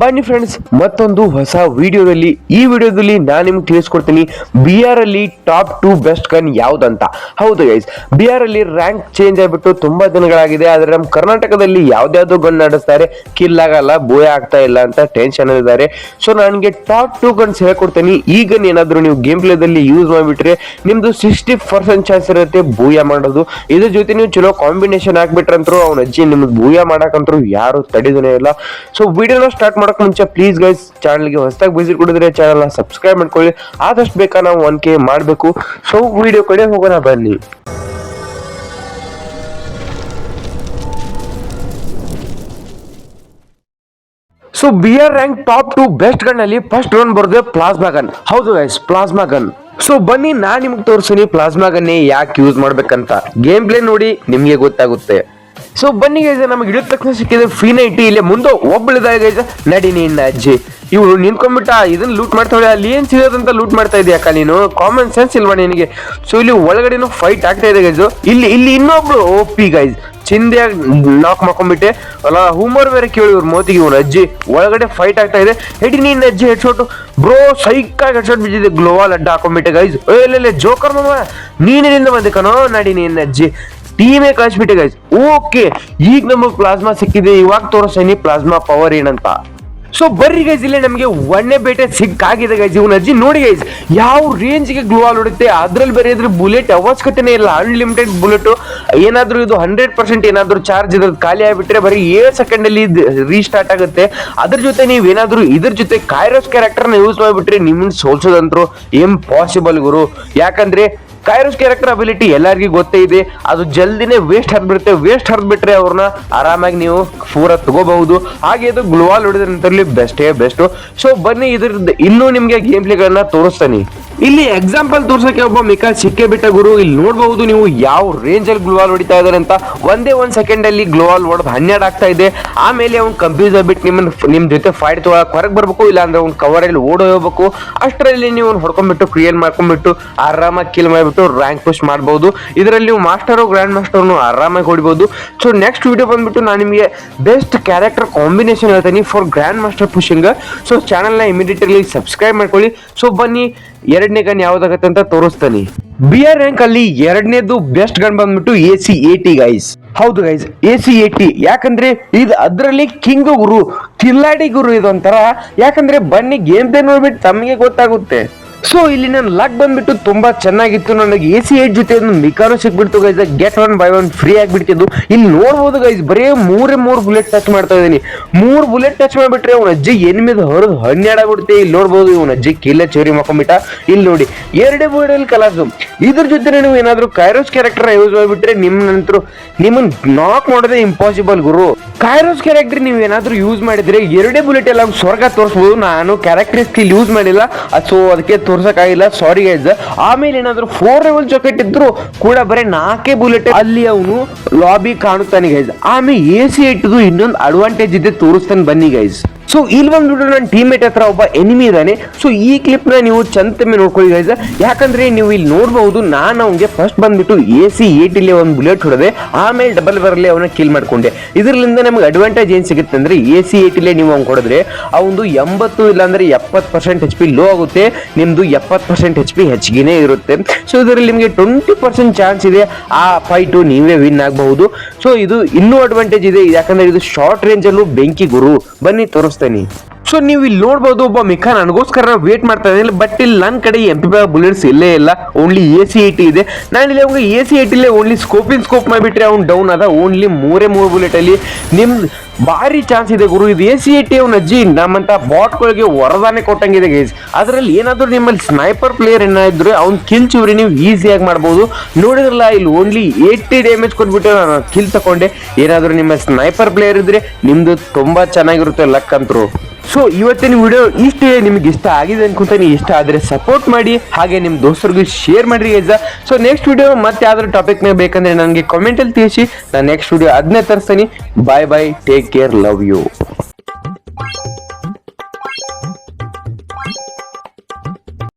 ಬನ್ನಿ ಫ್ರೆಂಡ್ಸ್ ಮತ್ತೊಂದು ಹೊಸ ವಿಡಿಯೋದಲ್ಲಿ. ಈ ವಿಡಿಯೋದಲ್ಲಿ ನಾನು ನಿಮ್ಗೆ ತಿಳಿಸ್ಕೊಡ್ತೀನಿ ಬಿ ಆರ್ ಅಲ್ಲಿ ಟಾಪ್ ಟು ಬೆಸ್ಟ್ ಗನ್ ಯಾವ್ದಂತ. ಹೌದು ಗೈಸ್ ಬಿ ಆರ್ ಅಲ್ಲಿ ರ್ಯಾಂಕ್ ಚೇಂಜ್ ಆಗಿಬಿಟ್ಟು ತುಂಬಾ ದಿನಗಳಾಗಿದೆ. ಆದ್ರೆ ನಮ್ಮ ಕರ್ನಾಟಕದಲ್ಲಿ ಯಾವ್ದಾವ್ದು ಗನ್ ನಡೆಸ್ತಾರೆ ಕಿಲ್ ಆಗಲ್ಲ, ಬೋಯ ಆಗ್ತಾ ಇಲ್ಲ ಅಂತ ಟೆನ್ಷನ್ ಇದ್ದಾರೆ. ಸೊ ನನಗೆ ಟಾಪ್ ಟು ಗನ್ಸ್ ಹೇಳ್ಕೊಡ್ತೀನಿ. ಈ ಗನ್ ಏನಾದರೂ ನೀವು ಗೇಮ್ ಪ್ಲೇದಲ್ಲಿ ಯೂಸ್ ಮಾಡಿಬಿಟ್ರೆ ನಿಮ್ದು ಸಿಕ್ಸ್ಟಿ ಪರ್ಸೆಂಟ್ ಚಾನ್ಸ್ ಇರುತ್ತೆ ಬೂಯ ಮಾಡೋದು. ಇದ್ರ ಜೊತೆ ನೀವು ಚಲೋ ಕಾಂಬಿನೇಷನ್ ಹಾಕ್ಬಿಟ್ರಂತರೂ, ಅವ್ನ ಅಜ್ಜಿ ನಿಮ್ಗೆ ಬೂಯ ಮಾಡಕ್ಕಂತರೂ ಯಾರು ತಡಿದನೇ ಇಲ್ಲ. ಸೊ ವಿಡಿಯೋನ ಸ್ಟಾರ್ಟ್ ಮಾಡಕ್ ಮುಂಚೆ ಪ್ಲೀಸ್ ಗೈಸ್ ಚಾನಲ್ಗೆ ಹೊಸದಾಗಿ ವಿಸಿಟ್ ಕೊಡಿದ್ರೆ ಚಾನಲ್ನ ಸಬ್ಸ್ಕ್ರೈಬ್ ಮಾಡ್ಕೊಳ್ಳಿ. ಆದಷ್ಟು ಬೇಕಾ ನಾವು ಒನ್ ಕೆ ಮಾಡಬೇಕು. ಸೊ ವಿಡಿಯೋ ಕಡೆ ಹೋಗೋಣ, ಬನ್ನಿ. So B R rank top two best gun ಅಲ್ಲಿ ಫಸ್ಟ್ ರನ್ ಬರೋದು ಪ್ಲಾಸ್ಮಾ ಗನ್ ಹೌದು ಗೈಸ್ ಪ್ಲಾಸ್ಮಾ ಗನ್ ಸೊ ಬನ್ನಿ, ನಾನ್ ನಿಮ್ಗೆ ತೋರಿಸ್ತೀನಿ ಪ್ಲಾಸ್ಮಾ ಗನ್ನೇ ಯಾಕೆ ಯೂಸ್ ಮಾಡ್ಬೇಕಂತ. ಗೇಮ್ ಪ್ಲೇ ನೋಡಿ ನಿಮ್ಗೆ ಗೊತ್ತಾಗುತ್ತೆ. ಸೊ ಬನ್ನಿ ಗೈಸ ನಮಗೆ ಇಳಿದ ತಕ್ಷಣ ಸಿಕ್ಕಿದೆ ಫೀನೈಟಿ ನೈಟಿ ಇಲ್ಲಿ ಮುಂದೆ ಒಬ್ಬಳಿದಾಗ ಗೈಸ ನಡಿ ನಿನ್ನ ಅಜ್ಜಿ. ಇವಳು ನಿಂತ್ಕೊಂಡ್ಬಿಟ್ಟ, ಇದನ್ನ ಲೂಟ್ ಮಾಡ್ತಾಳೆ ಅಲ್ಲಿ ಏನ್ ಸಿಗೋದಂತ ಲೂಟ್ ಮಾಡ್ತಾ ಇದೆಯಾ ಅಕ್ಕ ನೀನು? ಕಾಮನ್ ಸೆನ್ಸ್ ಇಲ್ವಾ ನಿನಗೆ? ಸೊ ಇಲ್ಲಿ ಒಳಗಡೆನೂ ಫೈಟ್ ಆಗ್ತಾ ಇದೆ ಗೈಸ್ ಇಲ್ಲಿ ಇಲ್ಲಿ ಇನ್ನೊಬ್ಳು ಓಪಿ ಗೈಸ್ ಚಿಂದಿಯಾಗಿ ನಾಕ್ ಮಾಡ್ಕೊಂಡ್ಬಿಟ್ಟೆ. ಅಲ್ಲ ಹೂಮರ್ ಬೇರೆ ಕೇಳಿ ಇವ್ರ ಮೋತಿಗೆ ಇವ್ನ ಅಜ್ಜಿ. ಒಳಗಡೆ ಫೈಟ್ ಆಗ್ತಾ ಇದೆ. ಹೆಡಿ ನೀನ್ ಅಜ್ಜಿ ಹೆಡ್ಶಾಟ್ ಬ್ರೋ ಸೈಕಾಗಿ ಹೆಡ್ಶಾಟ್ ಬಿದ್ದಿದೆ. ಗ್ಲೋವಾಲ್ ಅಡ್ಡ ಹಾಕೊಂಡ್ಬಿಟ್ಟೆ ಗೈಸ್ ಜೋಕರ್ ಮಮ್ಮ ನೀನಿನಿಂದ ಬಂದೆ ನಡಿ ನಿನ್ನ ಅಜ್ಜಿ. ಟೀಮೇ ಕಳಿಸ್ಬಿಟ್ಟೆ ಗೈಸ್ ಓಕೆ ಈಗ ನಮಗೆ ಪ್ಲಾಸ್ಮಾ ಸಿಕ್ಕಿದೆ, ಇವಾಗ ತೋರಿಸ್ತೀನಿ ಪ್ಲಾಸ್ಮಾ ಪವರ್ ಏನಂತ ಸೊ ಬರ್ರಿ ಗೈಸ್ ಇಲ್ಲಿ ನಮಗೆ ಒಣ್ಣೆ ಬೇಟೆ ಸಿಕ್ಕಾಗಿದೆ ಗೈಸ್ ಇವನ ಅಜ್ಜಿ. ನೋಡಿ ಗೈಸ್ ಯಾವ ರೇಂಜ್ಗೆ ಆಲ್ ಹೊಡುತ್ತೆ? ಅದ್ರಲ್ಲಿ ಬೇರೆ ಇದ್ರ ಬುಲೆಟ್ ಅವಶ್ಯಕತೆನೇ ಇಲ್ಲ. ಅನ್ಲಿಮಿಟೆಡ್ ಬುಲೆಟ್ ಏನಾದ್ರೂ ಇದು ಹಂಡ್ರೆಡ್ ಪರ್ಸೆಂಟ್ ಏನಾದರೂ ಚಾರ್ಜ್ ಇರೋದು ಖಾಲಿ ಆಗಿಬಿಟ್ರೆ ಬರೀ ಏಳು ಸೆಕೆಂಡಲ್ಲಿ ರೀಸ್ಟಾರ್ಟ್ ಆಗುತ್ತೆ. ಅದ್ರ ಜೊತೆ ನೀವು ಏನಾದ್ರೂ ಇದ್ರ ಜೊತೆ ಕೈರೋಸ್ ಕ್ಯಾರೆಕ್ಟರ್ನ ಯೂಸ್ ಮಾಡಿಬಿಟ್ರೆ ನಿಮ್ಮನ್ನು ಸೋಲ್ಸೋದಂತ್ರು ಇಂಪಾಸಿಬಲ್ ಗುರು. ಯಾಕಂದ್ರೆ ಕೈರೋಸ್ ಕ್ಯಾರೆಕ್ಟರ್ ಅಬಿಲಿಟಿ ಎಲ್ಲರಿಗೂ ಗೊತ್ತೇ ಇದೆ. ಅದು ಜಲ್ದಿನೇ ವೇಸ್ಟ್ ಹರಿದ್ಬಿಡುತ್ತೆ. ವೇಸ್ಟ್ ಹರಿದ್ಬಿಟ್ರೆ ಅವ್ರನ್ನ ಆರಾಮಾಗಿ ನೀವು ಪೂರ ತಗೋಬಹುದು. ಹಾಗೆ ಇದು ಗ್ಲೋವಾಲ್ ಹೊಡೆದ್ರಂತರಲ್ಲಿ ಬೆಸ್ಟೇ ಬೆಸ್ಟ್ ಸೊ ಬನ್ನಿ ಇದ್ರದ್ದು ಇನ್ನೂ ನಿಮಗೆ ಗೇಮ್ ಪ್ಲೇಗಳನ್ನ ತೋರಿಸ್ತಾನೆ. ಇಲ್ಲಿ ಎಕ್ಸಾಂಪಲ್ ತೋರ್ಸಕ್ಕೆ ಒಬ್ಬ ಮಿಕಾ ಸಿಕ್ಕೇ ಬಿಟ್ಟ ಗುರು. ಇಲ್ಲಿ ನೋಡಬಹುದು ನೀವು ಯಾವ ರೇಂಜ್ ಅಲ್ಲಿ ಗ್ಲೋವಾಲ್ ಹೊಡಿತಾ ಇದಾರೆ ಅಂತ. ಒಂದೇ ಒಂದ್ ಸೆಕೆಂಡ್ ಅಲ್ಲಿ ಗ್ಲೋವಾಲ್ ಹೊಡೆದು ಹನ್ನೆರಡು ಆಗ್ತಾ ಇದೆ. ಆಮೇಲೆ ಅವ್ನು ಕಂಪ್ಯೂಸ್ ಆಗ್ಬಿಟ್ಟು ನಿಮ್ಮ ನಿಮ್ ಜೊತೆ ಫೈಟ್ ತೊಗೊಳಕ್ ಹೊರಗೆ ಬರ್ಬೇಕು ಇಲ್ಲ ಅಂದ್ರೆ ಅವ್ನ ಕವರ್ ಅಲ್ಲಿ ಓಡೋಗ್ಬೇಕು. ಅಷ್ಟರಲ್ಲಿ ನೀವು ಹೊಡ್ಕೊಂಡ್ಬಿಟ್ಟು ಕ್ರಿಯೇಟ್ ಮಾಡ್ಕೊಂಡ್ಬಿಟ್ಟು ಆರಾಮಾಗಿ ಕಿಲ್ ಮಾಡಿಬಿಟ್ಟು ರ್ಯಾಂಕ್ ಪುಷ್ ಮಾಡಬಹುದು ಇದರಲ್ಲಿ ನೀವು ಮಾಸ್ಟರ್ ಗ್ರ್ಯಾಂಡ್ ಮಾಸ್ಟರ್ನು ಆರಾಮಾಗಿ ಹೊಡಿಬಹುದು ಸೊ ನೆಕ್ಸ್ಟ್ ವಿಡಿಯೋ ಬಂದ್ಬಿಟ್ಟು ನಾನು ನಿಮಗೆ ಬೆಸ್ಟ್ ಕ್ಯಾರೆಕ್ಟರ್ ಕಾಂಬಿನೇಷನ್ ಹೇಳ್ತೀನಿ for grand master pushing so ಚಾನಲ್ನ ಇಮಿಡಿಯೇಟ್ಲಿ ಸಬ್ಸ್ಕ್ರೈಬ್ ಮಾಡ್ಕೊಳ್ಳಿ. ಸೊ ಬನ್ನಿ, ಎರಡನೇ ಗನ್ ಯಾವ್ದಾಗತ್ತೆ ಅಂತ ತೋರಿಸ್ತಾನೆ. ಬಿ ಆರ್ ರ್ಯಾಂಕ್ ಅಲ್ಲಿ ಎರಡನೇದು ಬೆಸ್ಟ್ ಗನ್ ಬಂದ್ಬಿಟ್ಟು A C A T guys ಹೌದು guys A C A T ಯಾಕಂದ್ರೆ ಇದು ಅದರಲ್ಲಿ ಕಿಂಗ್ ಗುರು, ಕಿಲ್ಲಾಡಿ ಗುರು ಇದೊಂಥರ. ಯಾಕಂದ್ರೆ ಬನ್ನಿ ಗೇಮ್ ಪ್ಲೇ ನೋಡ್ಬಿಟ್ಟು ತಮಗೆ ಗೊತ್ತಾಗುತ್ತೆ. ಸೊ ಇಲ್ಲಿ ನನ್ನ ಲಕ್ ಬಂದ್ಬಿಟ್ಟು ತುಂಬಾ ಚೆನ್ನಾಗಿತ್ತು. ನನಗೆ ಎ ಸಿ ಏಟ್ ಜೊತೆ ಮಿಕಾನು ಸಿಕ್ಬಿಡ್ತು guys get one buy one free ಆಗಿಬಿಡ್ತಿದ್ದು. ಇಲ್ಲಿ ನೋಡ್ಬೋದು ಗೈಸ್ ಬರೀ ಮೂರೇ ಮೂರು ಬುಲೆಟ್ ಟಚ್ ಮಾಡ್ತಾ ಇದ್ದೀನಿ. ಮೂರು ಬುಲೆಟ್ ಟಚ್ ಮಾಡಿಬಿಟ್ರೆ ಅವನ ಅಜ್ಜಿ ಎನ್ಮಿದ ಹೊರದು ಹನ್ನೆರಡಾಗ್ಬಿಡುತ್ತೆ ಇಲ್ಲಿ ನೋಡ್ಬೋದು, ಇವನ ಅಜ್ಜಿ ಕಿಲ್ಲ ಚೋರಿ ಮಾಡ್ಕೊಂಬಿಟ್ಟ ಇಲ್ಲಿ ನೋಡಿ, ಎರಡೇ ಬೋರ್ಡಲ್ಲಿ ಕಲಾಸು ಇದ್ರ ಜೊತೆ ನೀವು ಏನಾದ್ರು ಕೈರೋಸ್ ಕ್ಯಾರೆಕ್ಟರ್ ಯೂಸ್ ಮಾಡಿಬಿಟ್ರೆ ನಿಮ್ಮ ನಂತರ ನಿಮ್ಮನ್ನ ನಾಕ್ ಮಾಡೋದೇ ಇಂಪಾಸಿಬಲ್ ಗುರು. ಕೈರೋಸ್ ಕ್ಯಾರೆಕ್ಟರ್ ನೀವು ಏನಾದರೂ ಯೂಸ್ ಮಾಡಿದರೆ ಎರಡೇ ಬುಲೆಟ್ ಎಲ್ಲ ಸ್ವರ್ಗ ತೋರಿಸ್ಬೋದು. ನಾನು ಕ್ಯಾರೆಕ್ಟರ್ ಸ್ಕಿಲ್ ಯೂಸ್ ಮಾಡಿಲ್ಲ. ಸೊ ಅದಕ್ಕೆ ತೋರ್ಸೋಕ್ಕಾಗಿಲ್ಲ. ಸಾರಿ ಗೈಸ್ ಆಮೇಲೆ ಏನಾದರೂ ಫೋರ್ ಲೆವೆಲ್ ಜಾಕೆಟ್ ಇದ್ರು ಕೂಡ ಬರೀ ನಾಲ್ಕೇ ಬುಲೆಟ್ ಅಲ್ಲಿ ಅವನು ಲಾಬಿ ಕಾಣುತ್ತಾನೆ ಗೈಸ್ ಆಮೇಲೆ ಎ ಸಿ ಇಟ್ಟದು ಇನ್ನೊಂದು ಅಡ್ವಾಂಟೇಜ್ ಇದೆ ತೋರಿಸ್ತಾನೆ ಬನ್ನಿ ಗೈಸ್ ಸೊ ಇಲ್ಲಿ ಬಂದ್ಬಿಟ್ಟು ನನ್ನ ಟೀಮೇಟ್ ಹತ್ರ ಒಬ್ಬ ಎನಿಮಿ ಇದ್ದಾನೆ ಸೊ ಈ ಕ್ಲಿಪ್ನ ನೀವು ಚಂತಮ್ಮೆ ನೋಡ್ಕೊಳ್ಳಿ ಗೈಸ್ ಯಾಕಂದ್ರೆ ನೀವು ಇಲ್ಲಿ ನೋಡಬಹುದು ನಾನು ಅವನಿಗೆ ಫಸ್ಟ್ ಬಂದ್ಬಿಟ್ಟು ಎ ಸಿ ಏಟಿಲಿ ಒಂದು ಬುಲೆಟ್ ಹೊಡೆದೆ. ಆಮೇಲೆ ಡಬಲ್ ಬರಲಿ ಅವನ ಕಿಲ್ ಮಾಡ್ಕೊಂಡೆ. ಇದರಿಂದ ನಮಗೆ ಅಡ್ವಾಂಟೇಜ್ ಏನ್ ಸಿಗುತ್ತೆ ಅಂದ್ರೆ ಎ ಸಿ ಏಟಿಲೆ ನೀವು ಅವ್ನು ಕೊಡಿದ್ರೆ ಅವನು ಎಂಬತ್ತು ಇಲ್ಲಾಂದ್ರೆ ಎಪ್ಪತ್ತು ಪರ್ಸೆಂಟ್ ಹೆಚ್ ಪಿ ಲೋ ಆಗುತ್ತೆ. ನಿಮ್ದು ಎಪ್ಪತ್ತು ಪರ್ಸೆಂಟ್ ಹೆಚ್ ಪಿ ಹೆಚ್ಚಿಗೆನೇ ಇರುತ್ತೆ. ಸೊ ಇದರಲ್ಲಿ ನಿಮಗೆ ಟ್ವೆಂಟಿ ಪರ್ಸೆಂಟ್ ಚಾನ್ಸ್ ಇದೆ. ಆ ಫೈಟು ನೀವೇ ವಿನ್ ಆಗಬಹುದು. ಸೊ ಇದು ಇನ್ನೂ ಅಡ್ವಾಂಟೇಜ್ ಇದೆ. ಯಾಕಂದ್ರೆ ಇದು ಶಾರ್ಟ್ ರೇಂಜ್ ಅಲ್ಲೂ ಬೆಂಕಿ ಗುರು. ಬನ್ನಿ ತೋರಿಸ್ತೇನೆ ಸೊ ನೀವು ಇಲ್ಲಿ ನೋಡ್ಬೋದು, ಒಬ್ಬ ಮಿಖಾ ನನಗೋಸ್ಕರ ವೇಟ್ ಮಾಡ್ತಾ ಇದ್ದೀನಿ. ಬಟ್ ಇಲ್ಲಿ ನನ್ನ ಕಡೆ ಎಂ ಪಿ ಬುಲೆಟ್ಸ್ ಇಲ್ಲೇ ಇಲ್ಲ. ಓನ್ಲಿ ಎ ಸಿ ಏಟಿ ಇದೆ. ನಾನು ಇಲ್ಲಿ ಅವ್ನಿಗೆ ಎ ಸಿ ಏಟಿಲೇ ಓನ್ಲಿ ಸ್ಕೋಪಿನ್ ಸ್ಕೋಪ್ ಮಾಡಿಬಿಟ್ರೆ ಅವ್ನು ಡೌನ್ ಅದ. ಓನ್ಲಿ ಮೂರೇ ಮೂರು ಬುಲೆಟ್ ಅಲ್ಲಿ. ನಿಮ್ದು ಭಾರಿ ಚಾನ್ಸ್ ಇದೆ ಗುರು. ಇದು ಎ ಸಿ ಏಟಿ ಅವ್ನ ಅಜ್ಜಿ, ನಮ್ಮಂತ ಬಾಟ್ಗಳಿಗೆ ವರದಾನೆ ಕೊಟ್ಟಂಗಿದೆ ಗೈಸ್ ಅದರಲ್ಲಿ ಏನಾದರೂ ನಿಮ್ಮಲ್ಲಿ ಸ್ನೈಪರ್ ಪ್ಲೇಯರ್ ಏನಾದ್ರು ಅವ್ನ ಕಿಲ್ ಚೂರಿ ನೀವು ಈಸಿಯಾಗಿ ಮಾಡ್ಬೋದು. ನೋಡಿದ್ರಲ್ಲ, ಇಲ್ಲಿ ಓನ್ಲಿ ಏಯ್ಟಿ ಡ್ಯಾಮೇಜ್ ಕೊಟ್ಬಿಟ್ಟು ನಾನು ಕಿಲ್ ತಗೊಂಡೆ ಏನಾದರೂ ನಿಮ್ಮ ಸ್ನೈಪರ್ ಪ್ಲೇಯರ್ ಇದ್ರೆ ನಿಮ್ಮದು ತುಂಬಾ ಚೆನ್ನಾಗಿರುತ್ತೆ ಲಕ್ ಅಂತರು ಸೊ ಇವತ್ತಿನ ವಿಡಿಯೋ ಇಷ್ಟೇ ನಿಮ್ಗೆ ಇಷ್ಟ ಆಗಿದೆ ಅನ್ಕೊಂತೀನಿ ಇಷ್ಟ ಆದರೆ ಸಪೋರ್ಟ್ ಮಾಡಿ, ಹಾಗೆ ನಿಮ್ಮ ದೋಸ್ತರಿಗೂ ಶೇರ್ ಮಾಡಿರಿ ಗೈಸ ಸೊ ನೆಕ್ಸ್ಟ್ ವಿಡಿಯೋ ಮತ್ತೆ ಯಾವ್ದಾದ್ರು ಟಾಪಿಕ್ನಾಗ ಬೇಕಂದ್ರೆ ನನಗೆ ಕಾಮೆಂಟಲ್ಲಿ ತಿಳಿಸಿ. ನಾನು ನೆಕ್ಸ್ಟ್ ವಿಡಿಯೋ ಅದನ್ನೇ ತರಿಸ್ತೀನಿ. Bye bye take care love you